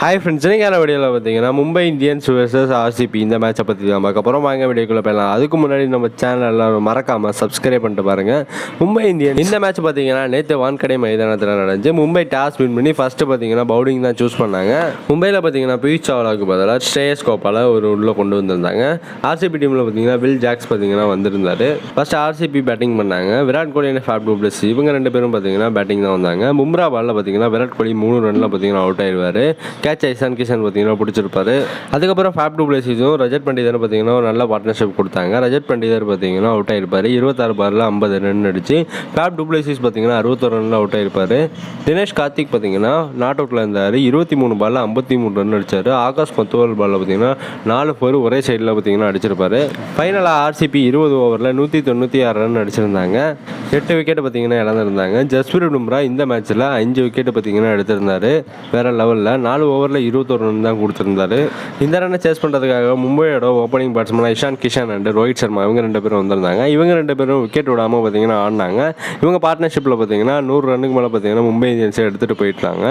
Hi friends இன்னைக்கான வீடியோவில் பார்த்தீங்கன்னா மும்பை இந்தியன்ஸ் வர்சஸ் ஆர்சிபி இந்த மேட்சை பற்றி தான் பார்க்க போகிறோம் வாங்க வீடியோக்குள்ளே போயிடலாம். அதுக்கு முன்னாடி நம்ம சேனல் எல்லாம் மறக்காமல் சப்ஸ்கிரைப் பண்ணிட்டு பாருங்கள் மும்பை இந்தியன் இந்த மேட்ச் பார்த்தீங்கன்னா நேற்று வான்கடை மைதானத்தில் நடந்துச்சு. மும்பை டாஸ் வின் பண்ணி ஃபஸ்ட்டு பார்த்தீங்கன்னா பவுலிங் தான் சூஸ் பண்ணாங்க. மும்பையில் பார்த்தீங்கன்னா பியூஷ் சாவ்லாவுக்கு பதிலாக ஸ்ரேயஸ் கோபால ஒரு உள்ளே கொண்டு வந்திருந்தாங்க. ஆர்சிபி டீமில் பார்த்தீங்கன்னா வில் ஜாக்ஸ் பார்த்தீங்கன்னா வந்திருந்தார். ஃபஸ்ட்டு ஆர்சிபி பேட்டிங் பண்ணாங்க. Virat Kohli and Faf du Plessis இவங்க ரெண்டு பேரும் பார்த்தீங்கன்னா பேட்டிங் தான் வந்தாங்க. மும்ரா பாலில் பார்த்தீங்கன்னா விராட் கோலி மூணு ரனில் பார்த்தீங்கன்னா அவுட் ஆயிடுவார் கேட்ச் ஐசான் கிஷன் பார்த்தீங்கன்னா பிடிச்சிருப்பாரு. அதுக்கப்புறம் ஃபேப் டூப்ளேசிஸும் ரஜத் பண்டிதர் பார்த்தீங்கன்னா ஒரு நல்ல பார்ட்னர்ஷிப் கொடுத்தாங்க. ரஜத் பண்டிதர் பார்த்தீங்கன்னா அவுட் ஆயிருப்பாரு. இருபத்தாறு பாரில் ஐம்பது ரன் அடிச்சு. ஃபேப் டூப்ளேசிஸ் பார்த்தீங்கன்னா அறுபத்தொரு ரனில் அவுட் ஆகிருப்பார் தினேஷ் கார்த்திக் பார்த்தீங்கன்னா நாட் அவுட்டில் இருந்தார். இருபத்தி மூணு பாலில் ஐம்பத்தி மூணு ரன் அடித்தார் ஆகாஷ் பத்துவல் பாலில் பார்த்தீங்கன்னா நாலு பேர் ஒரே சைடில் பார்த்தீங்கன்னா அடிச்சிருப்பாரு. ஃபைனலாக ஆர்சிபி இருபது ஓவரில் நூற்றி தொண்ணூற்றி ஆறு ரன் அடிச்சிருந்தாங்க. எட்டு விக்கெட் பார்த்தீங்கன்னா இழந்திருந்தாங்க. ஜஸ்பிரிட் பும்ரா இந்த மேட்ச்சில் அஞ்சு விக்கெட் பார்த்தீங்கன்னா எடுத்திருந்தார். வேறு லெவலில் நாலு ஓவரில் இருபத்தொரு ரன் தான் கொடுத்துருந்தாரு. இந்த ரன்னை சேஸ் பண்ணுறதுக்காக மும்பையோட opening batsman Ishan Kishan and Rohit Sharma இவங்க ரெண்டு பேரும் வந்திருந்தாங்க. இவங்க ரெண்டு பேரும் விக்கெட் விடாமல் பார்த்தீங்கன்னா ஆடினாங்க. இவங்க பார்ட்னர்ஷிப்பில் பார்த்தீங்கன்னா நூறு ரன்னுக்கு மேலே பார்த்தீங்கன்னா மும்பை இந்தியன்ஸை எடுத்துகிட்டு போயிட்டாங்க.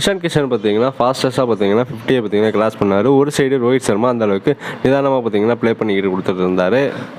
இஷான் கிஷன் பார்த்தீங்கன்னா ஃபாஸ்டஸ்ட்டாக பார்த்தீங்கன்னா ஃபிஃப்டியை பார்த்தீங்கன்னா கிளாஸ் பண்ணார். ஒரு சைடு ரோஹித் சர்மா அந்த அளவுக்கு நிதானமாக பார்த்தீங்கன்னா ப்ளே பண்ணிக்கிட்டு கொடுத்துட்டு இருந்தார்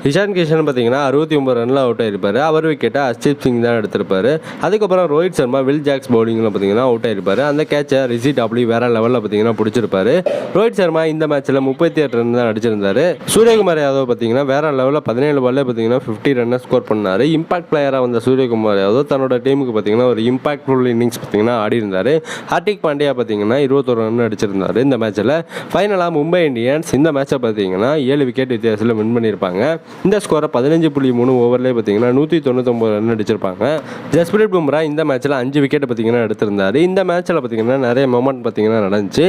இஷான் கிஷன் பார்த்தீங்கன்னா அறுபத்தி ஒம்பது ரனில் அவுட் ஆகிருப்பார் அவர் விக்கெட்டை அர்ஷித் சிங் தான் எடுத்திருப்பார். அதுக்கப்புறம் ரோஹித் சர்மா வில் ஜாக்ஸ் பவுலிங்கில் பார்த்தீங்கன்னா அவுட் ஆகிருப்பார் அந்த கேட்சை ரிசிட் அப்படி வேற லெவல் லெவலில் பார்த்தீங்கன்னா பிடிச்சிருப்பாரு. ரோஹித் சர்மா இந்த மேட்ச்சில் முப்பத்தி எட்டு ரன் தான் அடிச்சிருந்தார். சூரியகுமார் யாதவ் பார்த்தீங்கன்னா வேற லெவலில் பதினேழு பால்ல பார்த்தீங்கன்னா ஃபிஃப்டி ரன்னை ஸ்கோர் பண்ணார். இம்பாக்ட் பிளேயராக வந்த சூரியகுமார் யாதவ் தன்னோட டீமுக்கு பார்த்தீங்கன்னா ஒரு இம்பாக்ட்ஃபுல் இன்னிங்ஸ் பார்த்தீங்கன்னா ஆடி இருந்தார் ஹார்திக் பாண்டியா பார்த்தீங்கன்னா இருபத்தொரு ரன் அடிச்சிருந்தார் இந்த மேட்ச்சில் ஃபைனலாக மும்பை இந்தியன்ஸ் இந்த மேட்ச்சை பார்த்தீங்கன்னா ஏழு விக்கெட் வித்தியாசத்தில் வின் பண்ணியிருப்பாங்க இந்த ஸ்கோரை பதினஞ்சு புள்ளி மூணு ஓவர்லேயே பார்த்தீங்கன்னா நூற்றி தொண்ணூத்தொம்பது ரன் அடிச்சிருப்பாங்க. ஜஸ்பிரீத் பும்ரா இந்த மேட்ச்சில் அஞ்சு விக்கெட் பார்த்தீங்கன்னா எடுத்திருந்தார். இந்த மேட்ச்சில் பார்த்தீங்கன்னா நிறைய மொமெண்ட் பார்த்தீங்கன்னா நடந்துச்சு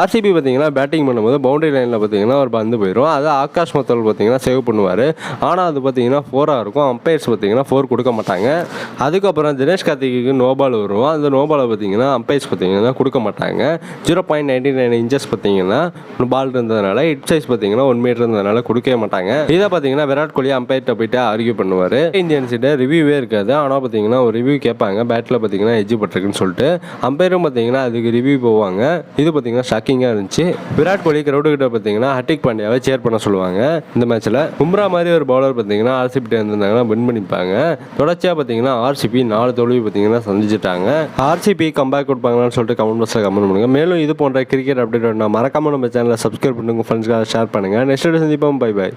ஆர்சிபி பார்த்தீங்கன்னா பேட்டிங் பண்ணும்போது பவுண்டரி லைனில் பார்த்தீங்கன்னா ஒரு பந்து போயிடும் அது ஆகாஷ் மத்தல் பார்த்தீங்கன்னா சேவ் பண்ணுவார். ஆனால் அது பார்த்தீங்கன்னா ஃபோராக இருக்கும். அம்பையர்ஸ் பார்த்தீங்கன்னா ஃபோர் கொடுக்க மாட்டாங்க. அதுக்கப்புறம் தினேஷ் கார்த்திக்கு நோபால் வரும். அந்த நோபாலை பார்த்தீங்கன்னா அம்பையர்ஸ் பார்த்தீங்கன்னா கொடுக்க மாட்டாங்க. Zero point ninety nine inches பார்த்தீங்கன்னா பால் இருந்ததுனால ஹிட் சைஸ் பார்த்தீங்கன்னா ஒன் மீட்டர் இருந்ததுனால கொடுக்கவே மாட்டாங்க. இதை பார்த்தீங்கன்னா விராட் கோலி அம்பையர்கிட்ட போயிட்டு ஆர்கியூ பண்ணுவார். இந்தியன்ஸ்கிட்ட ரிவ்யூவே இருக்காது. ஆனால் பார்த்தீங்கன்னா ஒரு ரிவ்யூ கேட்பாங்க. பேட்டில் பார்த்தீங்கன்னா எஜ்ஜு பட்டிருக்குன்னு சொல்லிட்டு. அம்பையரும் பார்த்தீங்கன்னா அதுக்கு ரிவ்யூ போவாங்க. இது பார்த்தீங்கன்னா ஷாக்கிங்காக இருந்துச்சு. விராட் கோலி கிரௌடு கிட்ட பார்த்தீங்கன்னா ஹர்டிக் பாண்டியாவை சேர் பண்ண சொல்லுவாங்க. இந்த மேட்ச்சில் பும்ரா மாதிரி ஒரு பவுலர் பார்த்தீங்கன்னா ஆர்சிபி இருந்திருந்தாங்கன்னா வின் பண்ணிப்பாங்க. தொடர்ச்சியாக பார்த்தீங்கன்னா ஆர்சிபி நாலு தோல்வி பார்த்தீங்கன்னா சந்திச்சிட்டாங்க. ஆர்சிபி கம்பேக் கொடுப்பாங்கன்னு சொல்லிட்டு கமெண்ட் பாக்ஸில் கமெண்ட் பண்ணுங்கள் மேலும் இது போன்ற கிரிக்கெட் அப்டேட் நான் மறக்காம நம்ம சேனலை சப்ஸ்கிரைப் பண்ணுங்க ஃப்ரெண்ட்ஸ்க்காக ஷேர் பண்ணுங்கள் நெக்ஸ்ட் சந்திப்போம். Bye bye